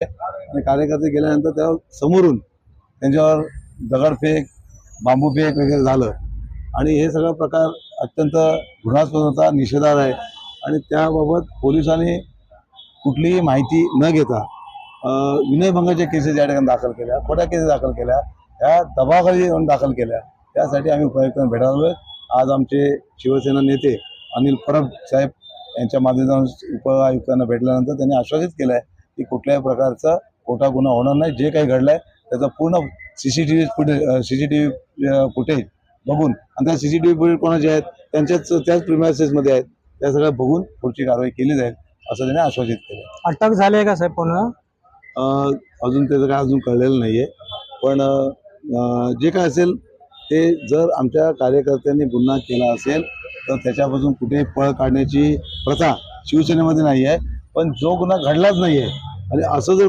आणि कार्यकर्ते गेल्यानंतर त्या समोरून त्यांच्यावर दगडफेक बांबूफेक वगैरे झालं. आणि हे सगळा प्रकार अत्यंत गुन्हास्पद होता निषेधार आहे. आणि त्याबाबत पोलिसांनी कुठलीही माहिती न घेता विनयभंगाच्या केसेस या ठिकाणी दाखल केल्या खोट्या केसेस दाखल केल्या त्या दबाखाली येऊन दाखल केल्या. त्यासाठी आम्ही उपायुक्तांना भेटायला आज आमचे शिवसेना नेते अनिल परब साहेब यांच्या माध्यमातून उपआयुक्तांना भेटल्यानंतर त्यांनी आश्वासित केलं आहे की कुठल्याही प्रकारचा खोटा गुन्हा होणार नाही. जे काही घडलंय त्याचा पूर्ण C C T V footage C C T V footage बघून आणि त्या C C T V footage कोणाचे आहेत त्यांच्याच त्याच प्रिमायसेसमध्ये आहेत त्या सगळ्या बघून पुढची कारवाई केली जाईल असं त्यांनी आश्वासित केलं. अटक झाली आहे का साहेब पुन्हा अजून त्याचं काय अजून कळलेलं नाही आहे पण जे काय असेल ते जर आमच्या कार्यकर्त्यांनी गुन्हा केला असेल तर त्याच्यापासून कुठेही पळ काढण्याची प्रथा शिवसेनेमध्ये नाही आहे पण जो गुन्हा घडलाच नाही आहे आणि असं जर